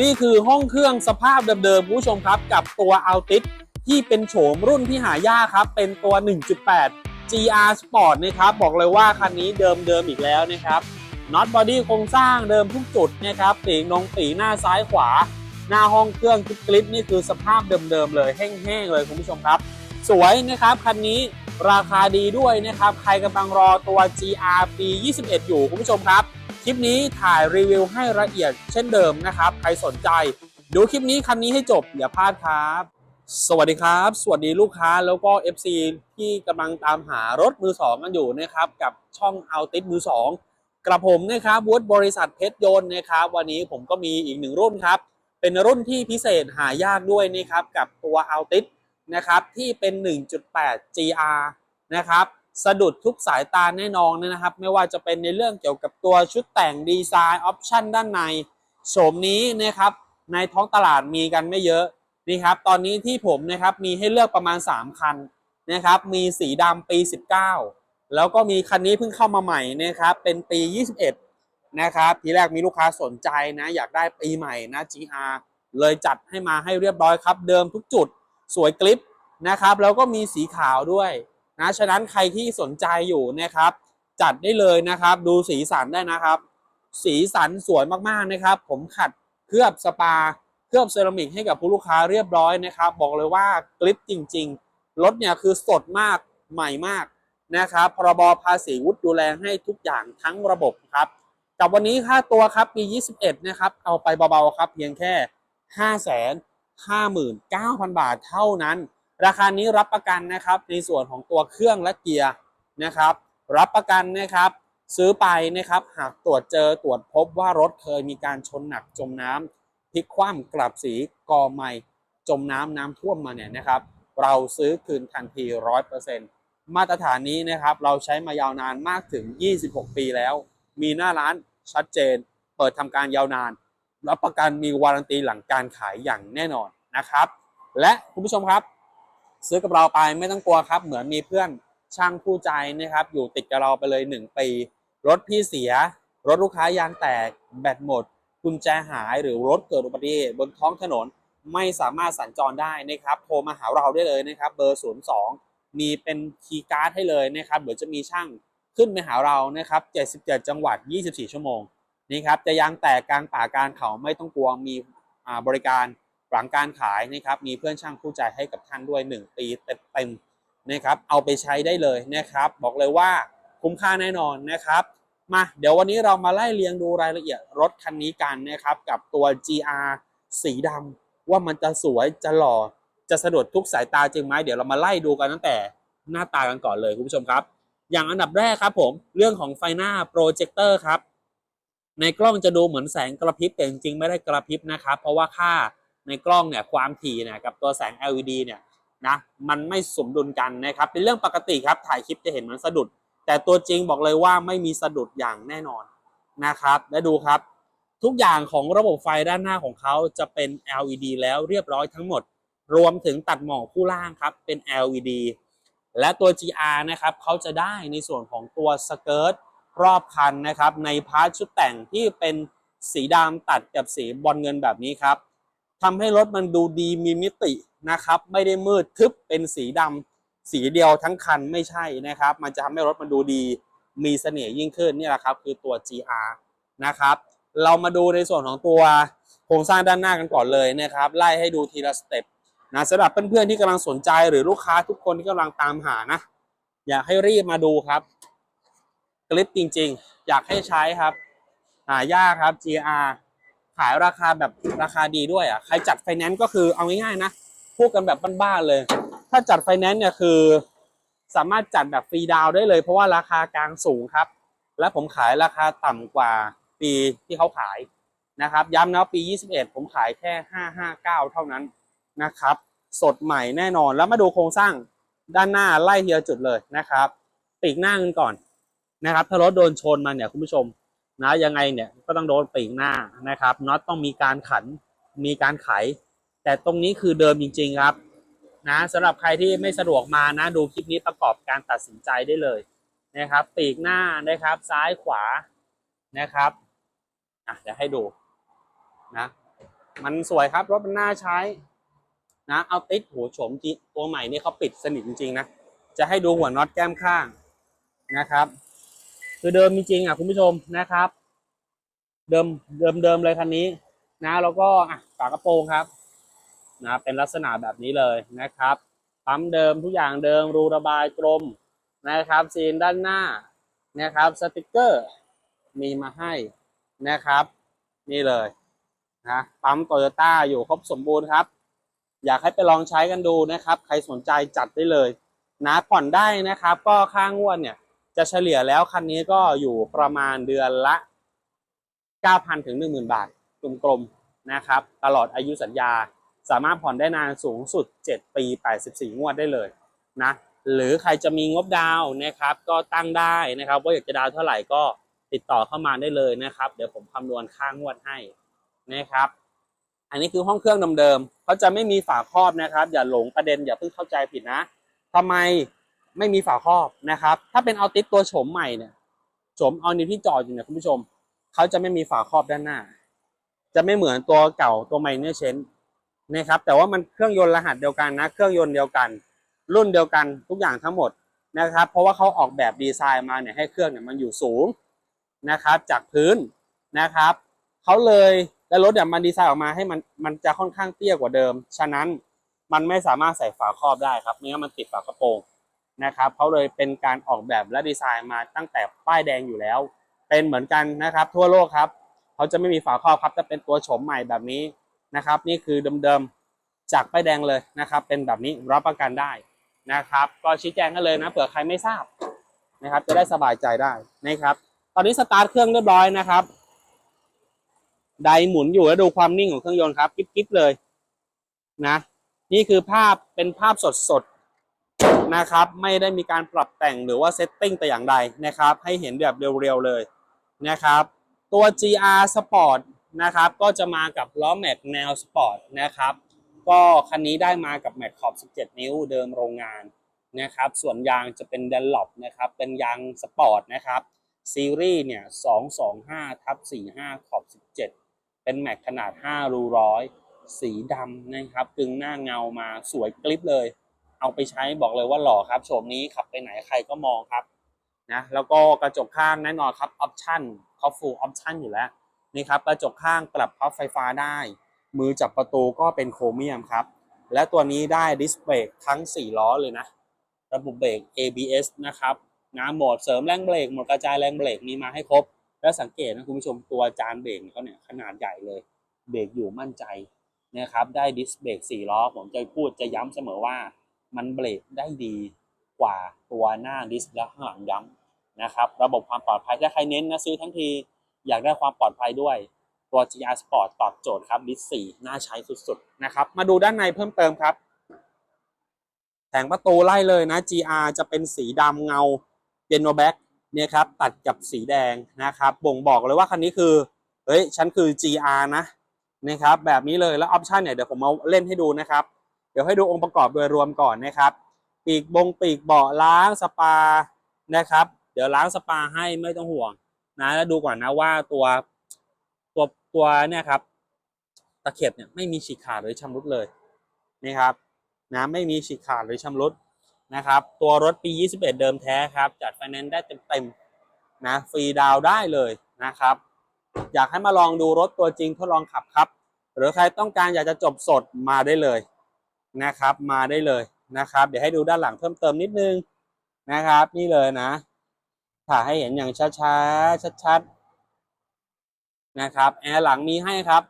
นี่คือห้องเครื่องสภาพเดิมๆคุณผู้ชมครับ กับตัว Altis ที่เป็นโฉมรุ่นที่หายากครับ เป็นตัว 1.8 GR Sport นะครับ บอกเลยว่าคันนี้เดิมๆอีกแล้วนะครับน็อตบอดี้โครงสร้างเดิมทุกจุดนะครับปีกนงปีหน้าซ้ายขวา หน้าห้องเครื่องทุกคลิปนี่คือสภาพเดิมๆเลยแห้งๆเลยคุณผู้ชมครับ สวยนะครับคันนี้ราคาดีด้วยนะครับ ใครกำลังรอตัว GR ปี 21 อยู่คุณผู้ชมครับ ลิปนี้ถ่ายรีวิวให้ละเอียดเช่นเดิมนะครับ ใครสนใจ ดูคลิปนี้คันนี้ให้จบอย่าพลาดครับ สวัสดีครับ สวัสดีลูกค้าแล้วก็ FC ที่กำลังตามหารถมือสองกันอยู่นะครับ กับช่องเอาติ s มือสองกระผมนะครับวุฒิบริษัทเพชรยนต์นะครับ วันนี้ผมก็มีอีกหนึ่งรุ่นครับ เป็นรุ่นที่พิเศษหายากด้วยนะครับ กับตัว a l t i s นะครับที่เป็น 1.8 GR นะครับ สะดุดทุกสายตาแน่นอนนะครับ ไม่ว่าจะเป็นในเรื่องเกี่ยวกับตัวชุดแต่งดีไซน์ออปชันด้านในโฉมนี้นะครับในท้องตลาดมีกันไม่เยอะนี่ครับตอนนี้ที่ผมนะครับมีให้เลือกประมาณ 3 คันนะครับมีสีดำปี 19 แล้วก็มีคันนี้เพิ่งเข้ามาใหม่นะครับเป็นปี 21 นะครับทีแรกมีลูกค้าสนใจนะอยากได้ปีใหม่นะ GR เลยจัดให้มาให้เรียบร้อยครับ เดิมทุกจุดสวยกลิปนะครับแล้วก็มีสีขาวด้วย นะฉะนั้นใครที่สนใจอยู่นะครับ จัดได้เลยนะครับ ดูสีสันได้นะครับ สีสันสวยมากๆนะครับ ผมขัดเคลือบสปา เคลือบเซรามิกให้กับผู้ลูกค้าเรียบร้อยนะครับ บอกเลยว่ากลิปจริง ๆ รถเนี่ยคือสดมากใหม่มากนะครับพรบภาษีวุฒิดูแลให้ทุกอย่างทั้งระบบครับกับวันนี้ค่าตัวครับปี 21 นะครับ เอาไปเบาๆครับเพียงแค่ 5 5 9 0 0 0 บาทเท่านั้น ราคานี้รับประกันนะครับในส่วนของตัวเครื่องและเกียร์นะครับ รับประกันนะครับซื้อไปนะครับหากตรวจเจอตรวจพบว่ารถเคยมีการชนหนักจมน้ำพลิกคว่ำกลับสีกอใหม่จมน้ำน้ำท่วมมาเนี่ยนะครับเราซื้อคืนทันที100%มาตรฐานนี้นะครับเราใช้มายาวนานมากถึง 26 ปีแล้ว มีหน้าร้านชัดเจน เปิดทำการยาวนาน รับประกันมีวารันตีหลังการขายอย่างแน่นอนนะครับ และคุณผู้ชมครับ ซื้อกับเราไปไม่ต้องกลัวครับ เหมือนมีเพื่อนช่างคู่ใจนะครับ อยู่ติดกับเราไปเลย 1 ปี รถพี่เสีย รถลูกค้ายางแตก แบตหมด กุญแจหายหรือรถเกิดอุบัติเหตุบนท้องถนนไม่สามารถสัญจรได้นะครับ โทรมาหาเราได้เลยนะครับ เบอร์ 02 มีเป็นคีย์การ์ดให้เลยนะครับเดี๋ยวจะมีช่างขึ้นไปหาเรานะครับ 77 จังหวัด 24 ชั่วโมงนี่ครับจะยางแตกกลางป่ากลางเขาไม่ต้องกลัวมีอ่าบริการ หลังการขายนะครับมีเพื่อนช่างคู่ใจให้กับท่านด้วย 1 ปีเต็มๆนะครับเอาไปใช้ได้เลยนะครับ บอกเลยว่าคุ้มค่าแน่นอนนะครับ มาเดี๋ยววันนี้เรามาไล่เรียงดูรายละเอียดรถคันนี้กันนะครับ กับตัว GR สีดำว่ามันจะสวยจะหล่อจะสะดุดทุกสายตาจริงไหมเดี๋ยวเรามาไล่ดูกันตั้งแต่หน้าตากันก่อนเลยคุณผู้ชมครับ อย่างอันดับแรกครับผมเรื่องของไฟหน้าโปรเจคเตอร์ครับในกล้องจะดูเหมือนแสงกระพริบแต่จริงๆไม่ได้กระพริบนะครับ เพราะว่าค่า ในกล้องเนี่ยความถี่เนี่ยกับตัวแสง LED เนี่ยนะมันไม่สมดุลกันนะครับเป็นเรื่องปกติครับถ่ายคลิปจะเห็นมันสะดุด แต่ตัวจริงบอกเลยว่าไม่มีสะดุดอย่างแน่นอนนะครับและดูครับ ทุกอย่างของระบบไฟด้านหน้าของเขาจะเป็น LED แล้วเรียบร้อยทั้งหมด รวมถึงตัดหมอกคู่ล่างครับเป็น LED และตัว GR นะครับเขาจะได้ในส่วนของตัวสเกิร์ตรอบคันนะครับในพาร์ทชุดแต่งที่เป็นสีดำตัดกับสีบอลเงินแบบนี้ครับ ทำให้รถมันดูดีมีมิตินะครับ ไม่ได้มืดทึบเป็นสีดำสีเดียวทั้งคันไม่ใช่นะครับ มันจะทำให้รถมันดูดีมีเสน่ห์ยิ่งขึ้นนี่แหละครับ คือตัว GR นะครับ เรามาดูในส่วนของตัวโครงสร้างด้านหน้ากันก่อนเลยนะครับ ไล่ให้ดูทีละสเต็ปนะสำหรับเพื่อนๆที่กำลังสนใจหรือลูกค้าทุกคนที่กำลังตามหานะ อยากให้รีบมาดูครับคลิปจริงๆ อยากให้ใช้ครับ หายากครับ GR ขายราคาแบบราคาดีด้วยอะใครจัดไฟแนนซ์ก็คือเอาง่ายๆนะพูดกันแบบบ้านๆเลย ถ้าจัดไฟแนนซ์เนี่ยคือ สามารถจัดแบบฟรีดาวได้เลย เพราะว่าราคากลางสูงครับ และผมขายราคาต่ำกว่าปีที่เขาขายนะครับ ย้ำนะปี 21 ผมขายแค่ 559 เท่านั้นนะครับ สดใหม่แน่นอนแล้วมาดูโครงสร้างด้านหน้าไล่เทีละจุดเลยนะครับ ปีกหน้ากันก่อนนะครับ ถ้ารถโดนชนมาเนี่ยคุณผู้ชม นะยังไงเนี่ยก็ต้องโดนปีกหน้านะครับน็อตต้องมีการขันมีการไข แต่ตรงนี้คือเดิมจริง ๆครับนะสำหรับใครที่ไม่สะดวกมานะดูคลิปนี้ประกอบการตัดสินใจได้เลยนะครับ ปีกหน้านะครับ ซ้ายขวานะครับอะเดี๋ยวให้ดูนะ มันสวยครับรถมันน่าใช้ นะเอาติดหัวโฉมจีตัวใหม่นี่เขาปิดสนิทจริงๆนะจะให้ดูหัวน็อตแก้มข้างนะครับ คือเดิมจริงๆอะคุณผู้ชมนะครับ เดิมเดิมเดิมเลยคันนี้ นะแล้วก็อะฝากระโปรงครับนะเป็นลักษณะแบบนี้เลยนะครับปั๊มเดิมทุกอย่างเดิมรูระบายกลมนะครับซีนด้านหน้านะครับสติกเกอร์มีมาให้นะครับ นี่เลยนะปั๊มโตโยต้าอยู่ครบสมบูรณ์ครับ อยากให้ไปลองใช้กันดูนะครับ ใครสนใจจัดได้เลย นะผ่อนได้นะครับ ก็ค่างวดเนี่ย จะเฉลี่ยแล้วคันนี้ก็อยู่ประมาณเดือนละ 9,000 ถึง 10,000 บาทกลมๆนะครับ ตลอดอายุสัญญาสามารถผ่อนได้นานสูงสุด 7 ปี 84 งวดได้เลยนะหรือใครจะมีงบดาวนะครับ ก็ตั้งได้นะครับ ว่าอยากจะดาวเท่าไหร่ก็ติดต่อเข้ามาได้เลยนะครับ เดี๋ยวผมคำนวณค่างวดให้นะครับ อันนี้คือห้องเครื่องเดิมๆเขาจะไม่มีฝาครอบนะครับ อย่าหลงประเด็นอย่าเพิ่งเข้าใจผิดนะทำไม ไม่มีฝาครอบนะครับ ถ้าเป็นเอาติสตัวโฉมใหม่เนี่ยโฉมเอานิวที่จอดอยู่เนี่ยคุณผู้ชมเขาจะไม่มีฝาครอบด้านหน้า จะไม่เหมือนตัวเก่าตัวใหม่เนี่ยเชนนะครับ แต่ว่ามันเครื่องยนต์รหัสเดียวกันนะ เครื่องยนต์เดียวกัน รุ่นเดียวกันทุกอย่างทั้งหมดนะครับ เพราะว่าเขาออกแบบดีไซน์มาเนี่ยให้เครื่องเนี่ยมันอยู่สูงนะครับ จากพื้นนะครับเขาเลยและรถเนี่ยมันดีไซน์ออกมาให้มันมันจะค่อนข้างเตี้ยกว่าเดิม ฉะนั้นมันไม่สามารถใส่ฝาครอบได้ครับไม่งั้นมันติดฝากระโปรง นะครับเขาเลยเป็นการออกแบบและดีไซน์มาตั้งแต่ป้ายแดงอยู่แล้ว เป็นเหมือนกันนะครับ ทั่วโลกครับเขาจะไม่มีฝาครอบครับจะเป็นตัวโฉมใหม่แบบนี้นะครับ นี่คือเดิมๆจากป้ายแดงเลยนะครับ เป็นแบบนี้รับประกันได้นะครับ ก็ชี้แจงกันเลยนะเผื่อใครไม่ทราบนะครับ จะได้สบายใจได้นะครับ ตอนนี้สตาร์ทเครื่องเรียบร้อยนะครับไดหมุนอยู่แล้วดูความนิ่งของเครื่องยนต์ครับกิ๊บๆเลยนะ นี่คือภาพเป็นภาพสดๆ นะครับ ไม่ได้มีการปรับแต่งหรือว่าเซตติ้งแต่อย่างใดนะครับ ให้เห็นแบบเรียวๆเลยนะครับ ตัว GR Sport นะครับ ก็จะมากับล้อแม็กแนวสปอร์ตนะครับ ก็คันนี้ได้มากับแม็กขอบ 17 นิ้วเดิมโรงงานนะครับ ส่วนยางจะเป็นเดนล็อปนะครับ เป็นยางสปอร์ตนะครับ ซีรีส์เนี่ย 225ทับ45 ขอบ 17 เป็นแม็กขนาด 5 รูร้อย สีดำนะครับกึงหน้าเงามาสวยกลิปเลย เอาไปใช้บอกเลยว่าหล่อครับโฉมนี้ขับไปไหนใครก็มองครับนะแล้วก็กระจกข้างแน่นอนครับออปชั่นเขาฟูลออปชั่นอยู่แล้วนี่ครับกระจกข้างปรับพับไฟฟ้าได้ มือจับประตูก็เป็นโครเมียมครับ และตัวนี้ได้ดิสเบรกทั้ง 4 ล้อเลยนะ ระบบเบรก ABS นะครับนะโหมดเสริมแรงเบรกโหมดกระจายแรงเบรกมีมาให้ครบ แล้วสังเกตนะคุณผู้ชมตัวจานเบรกเขาเนี่ยขนาดใหญ่เลย เบรกอยู่มั่นใจนะครับได้ดิสเบรก4ล้อผมจะพูดจะย้ำเสมอว่า มันเบรกได้ดีกว่าตัวหน้าดิสและข้างหลังย้ำนะครับระบบความปลอดภัยถ้าใครเน้นนะซื้อทั้งทีอยากได้ความปลอดภัยด้วยตัว GR Sport ตอบโจทย์ครับดิส4น่าใช้สุดๆนะครับมาดูด้านในเพิ่มเติมครับแผงประตูไล่เลยนะ GR จะเป็นสีดำเงาเปียโนแบ็กเนี่ยครับตัดกับสีแดงนะครับบ่งบอกเลยว่าคันนี้คือเฮ้ยฉันคือ GR นะนะครับแบบนี้เลยแล้วออปชันเนี่ยเดี๋ยวผมมาเล่นให้ดูนะครับ ดี๋ยวให้ดูองค์ประกอบโดยรวมก่อนนะครับ ปีกบงปีกเบาะล้างสปานะครับ เดี๋ยวล้างสปาให้ไม่ต้องห่วงนะแล้วดูก่อนนะว่าตัวตัวตัวเนี่ยครับตะเข็บเนี่ยไม่มีฉีกขาดหรือชำรุดเลยนี่ครับนะไม่มีฉีกขาดหรือชำรุดนะครับ ตัวรถปี 21 เดิมแท้ครับ จัดไฟแนนซ์ได้เต็มๆนะฟรีดาวได้เลยนะครับ อยากให้มาลองดูรถตัวจริงทดลองขับครับ หรือใครต้องการอยากจะจบสดมาได้เลย นะครับ มาได้เลยนะครับ เดี๋ยวให้ดูด้านหลังเพิ่มเติมนิดนึงนะครับ นี่เลยนะถ่ายให้เห็นอย่างช้าๆชัดๆนะครับแอร์หลังมีให้ครับ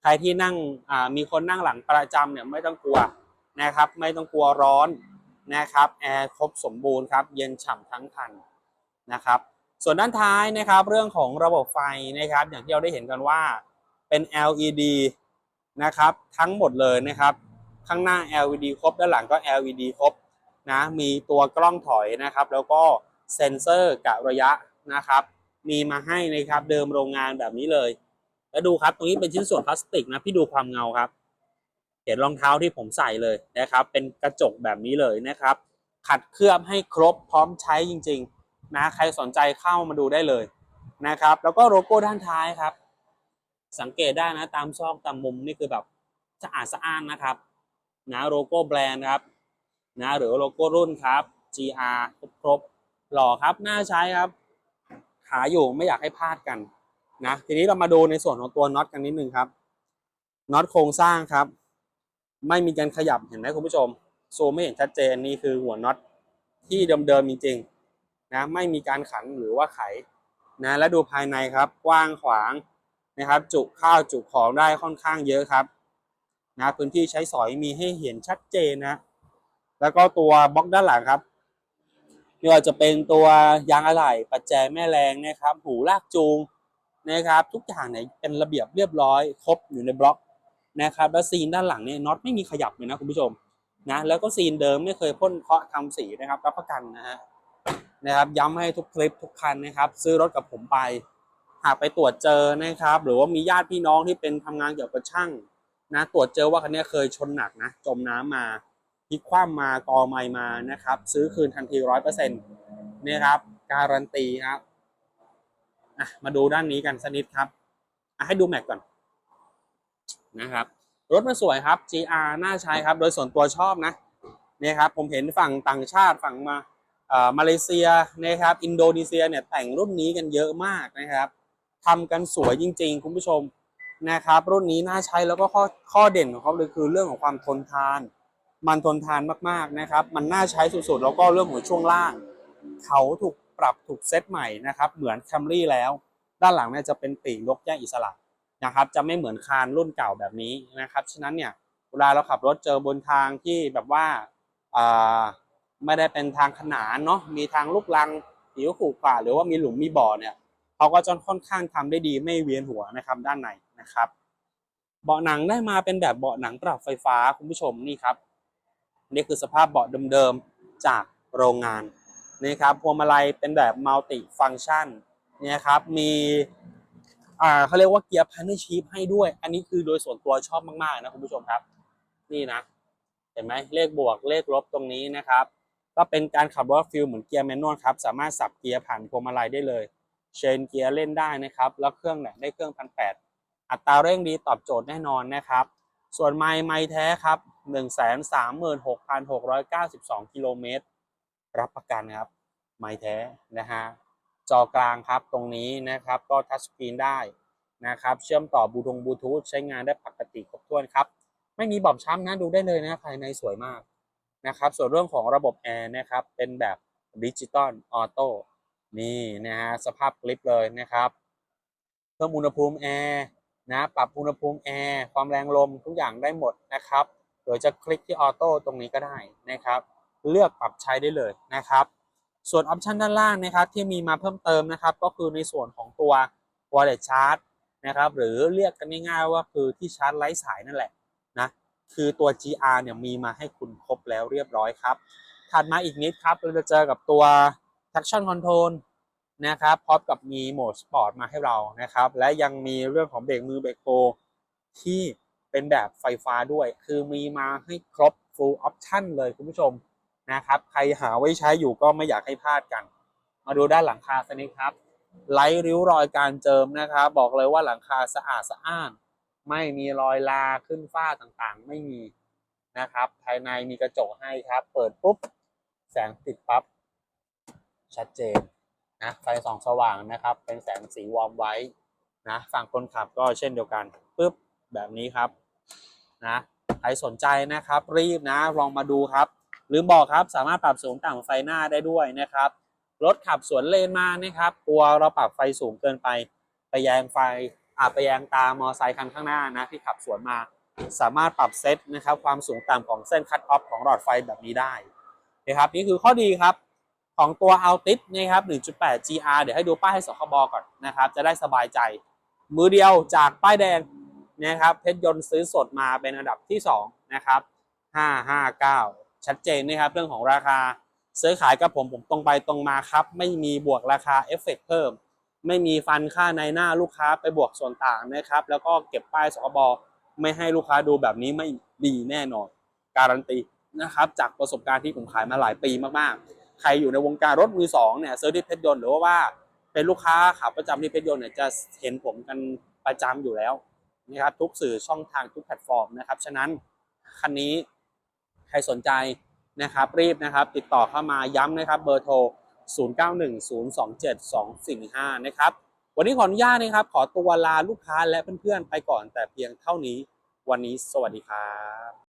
ใครที่นั่งอ่ามีคนนั่งหลังประจำเนี่ยไม่ต้องกลัวนะครับ ไม่ต้องกลัวร้อนนะครับแอร์ครบสมบูรณ์ครับ เย็นฉ่ำทั้งคันนะครับ ส่วนด้านท้ายนะครับ เรื่องของระบบไฟนะครับ อย่างที่เราได้เห็นกันว่าเป็น LED นะครับ ทั้งหมดเลยนะครับ ข้างหน้า LED ครบด้านหลังก็ LED ครบนะมีตัวกล้องถอยนะครับ แล้วก็เซ็นเซอร์กะระยะนะครับ มีมาให้นะครับเดิมโรงงานแบบนี้เลย แล้วดูครับตรงนี้เป็นชิ้นส่วนพลาสติกนะพี่ดูความเงาครับ เห็นรองเท้าที่ผมใส่เลยนะครับ เป็นกระจกแบบนี้เลยนะครับ ขัดเคลือบให้ครบพร้อมใช้จริง ๆ นะใครสนใจเข้ามาดูได้เลยนะครับ แล้วก็โลโก้ด้านท้ายครับ สังเกตได้นะตามซอกตามมุมนี่คือแบบสะอาดสะอ้านนะครับ นะโลโก้แบรนด์ครับนะหรือโลโก้รุ่นครับ GR ครบครบหล่อครับน่าใช้ครับขาอยู่ไม่อยากให้พลาดกันนะทีนี้เรามาดูในส่วนของตัวน็อตกันนิดนึงครับน็อตโครงสร้างครับ ไม่มีการขยับเห็นไหมคุณผู้ชมซูมไม่เห็นชัดเจนนี่คือหัวน็อตที่เดิมๆจริงๆนะไม่มีการขันหรือว่าไขนะและดูภายในครับกว้างขวางนะครับ จุข้าวจุของได้ค่อนข้างเยอะครับ นะพื้นที่ใช้สอยมีให้เห็นชัดเจนนะ แล้วก็ตัวบล็อกด้านหลังครับไม่ว่าจะเป็นตัวยางอะไหล่ปัจแจแม่แรงนะครับ หูลากจูงนะครับ ทุกอย่างเนี่ยเป็นระเบียบเรียบร้อย ครบอยู่ในบล็อกนะครับแล้วซีนด้านหลังเนี่ยน็อตไม่มีขยับเลยนะคุณผู้ชมนะแล้วก็ซีนเดิมไม่เคยพ่นเคาะทำสีนะครับรับประกันนะฮะนะครับ ย้ำให้ทุกคลิปทุกคันนะครับ ซื้อรถกับผมไป หากไปตรวจเจอนะครับ หรือว่ามีญาติพี่น้องที่เป็นทำงานเกี่ยวกับช่าง นะตรวจเจอว่าคันนี้เคยชนหนักนะจมน้ำมาพลิกคว่ำมากอไม่มานะครับ ซื้อคืนทันทีร้อยเปอร์เซ็นต์นี่ครับการันตีครับอะมาดูด้านนี้กันสักนิดครับอะให้ดูแม็กก่อนนะครับ รถมันสวยครับ GR น่าใช้ครับ โดยส่วนตัวชอบนะนี่ครับผมเห็นฝั่งต่างชาติฝั่งมาเอ่อมาเลเซียนะครับ อินโดนีเซียเนี่ยแต่งรุ่นนี้กันเยอะมากนะครับทำกันสวยจริง ๆ คุณผู้ชม นะครับรุ่นนี้น่าใช้แล้วก็ข้อข้อเด่นของเขาเลยคือเรื่องของความทนทาน มันทนทานมากๆนะครับ มันน่าใช้สุดๆ แล้วก็เรื่องของช่วงล่าง เขาถูกปรับถูกเซตใหม่นะครับเหมือนแคมรี่แล้ว ด้านหลังเนี่ยจะเป็นปีกยกแยกอิสระนะครับ จะไม่เหมือนคานรุ่นเก่าแบบนี้นะครับฉะนั้นเนี่ยเวลาเราขับรถเจอบนทางที่แบบว่าไม่ได้เป็นทางขนานเนาะมีทางลูกลังผิวขรุขระหรือว่ามีหลุมมีบ่อเนี่ย เขาก็จะค่อนข้างทำได้ดีไม่เวียนหัวนะครับด้านในนะครับ เบาะหนังได้มาเป็นแบบเบาะหนังปรับไฟฟ้าคุณผู้ชมนี่ครับนี่คือสภาพเบาะเดิมๆจากโรงงานนี่ครับพวงมาลัยเป็นแบบมัลติฟัง c t ชันเนี่ยครับมีอ่าเขาเรียกว่าเกียร์พันธุ์ชีพให้ด้วย อันนี้คือโดยส่วนตัวชอบมากๆนะคุณผู้ชมครับ นี่นะ เห็นไหมเลขบวกเลขลบตรงนี้นะครับ ก็เป็นการขับรถฟิลเหมือนเกียร์แมนนวลครับ สามารถสับเกียร์ผ่านพวงมาลัยได้เลย เชนเกียร์เล่นได้นะครับ แล้วเครื่องเนี่ยได้เครื่องพันแปดอัตราเร่งดีตอบโจทย์แน่นอนนะครับ ส่วนไม้ไม้แท้ครับ136,692กิโลเมตรรับประกันครับ ไม้แท้นะฮะจอกลางครับตรงนี้นะครับก็ทัชสกรีนได้นะครับ เชื่อมต่อบูทงบูทูธใช้งานได้ปกติครบถ้วนครับ ไม่มีบอบช้ำนะดูได้เลยนะภายในสวยมากนะครับ ส่วนเรื่องของระบบแอร์นะครับ เป็นแบบดิจิตอลออโต้ นี่นะฮะสภาพคลิปเลยนะครับเพิ่มอุณหภูมิแอร์นะปรับอุณหภูมิแอร์ความแรงลมทุกอย่างได้หมดนะครับโดยจะคลิกที่ออโต้ตรงนี้ก็ได้นะครับ เลือกปรับใช้ได้เลยนะครับ ส่วนออปชันด้านล่างนะครับที่มีมาเพิ่มเติมนะครับ ก็คือในส่วนของตัว wallet charge นะครับหรือเรียกกันง่ายๆว่าคือที่ชาร์จไร้สายนั่นแหละนะคือตัว GR เนี่ยมีมาให้คุณครบแล้วเรียบร้อยครับถัดมาอีกนิดครับเราจะเจอกับตัว traction control นะครับพร้อมกับมีโหมดสปอร์ตมาให้เรานะครับ และยังมีเรื่องของเบรกมือเบรกโปรที่เป็นแบบไฟฟ้าด้วย คือมีมาให้ครบ full option เลยคุณผู้ชมนะครับ ใครหาไว้ใช้อยู่ก็ไม่อยากให้พลาดกัน มาดูด้านหลังคาสักนิดครับไร้ริ้วรอยการเจิมนะครับบอกเลยว่าหลังคาสะอาดสะอ้าน ไม่มีรอยลาขึ้นฝ้าต่างๆ ไม่มีนะครับ ภายในมีกระจกให้ครับ เปิดปุ๊บ แสงติดปั๊บ ชัดเจนนะไฟส่องสว่างนะครับ เป็นแสงสีวอร์มไว้นะฝั่งคนขับก็เช่นเดียวกันปึ๊บแบบนี้ครับนะใครสนใจนะครับรีบนะลองมาดูครับ ลืมบอกครับสามารถปรับสูงต่ำไฟหน้าได้ด้วยนะครับรถขับสวนเลนมานะครับกลัวเราปรับไฟสูงเกินไป ไปแยงไฟอาไปแยงตามอไซค์คันข้างหน้านะที่ขับสวนมา สามารถปรับเซตนะครับความสูงต่ำของเส้นคัตออฟของหลอดไฟแบบนี้ได้นะครับนี่คือข้อดีครับ ของตัว Altis นะครับ 1.8 GR เดี๋ยวให้ดูป้ายให้สคบก่อนนะครับ จะได้สบายใจ มือเดียวจากป้ายแดงนะครับเพชรยนต์ซื้อสดมาเป็นอันดับที่ 2 นะครับ 559 ชัดเจนนะครับ เรื่องของราคาซื้อขายกับผมผมตรงไปตรงมาครับ ไม่มีบวกราคาเอฟเฟกเพิ่ม ไม่มีฟันค่าในหน้าลูกค้าไปบวกส่วนต่างนะครับ แล้วก็เก็บป้ายสคบไม่ให้ลูกค้าดูแบบนี้ไม่ดีแน่นอน การันตีนะครับ จากประสบการณ์ที่ผมขายมาหลายปีมากๆ ใครอยู่ในวงการรถมือสองเนี่ยเซื้อที่เพชรยนต์หรือว่าเป็นลูกค้าขาประจำที่เพชรยนต์เนี่ยจะเห็นผมกันประจำอยู่แล้วนะครับทุกสื่อช่องทางทุกแพลตฟอร์มนะครับ ฉะนั้นคันนี้ใครสนใจนะครับรีบนะครับ ติดต่อเข้ามาย้ำนะครับเบอร์โทร 0910272415 นะครับ วันนี้ขออนุญาตนะครับ ขอตัวลาลูกค้าและเพื่อนๆไปก่อนแต่เพียงเท่านี้ วันนี้สวัสดีครับ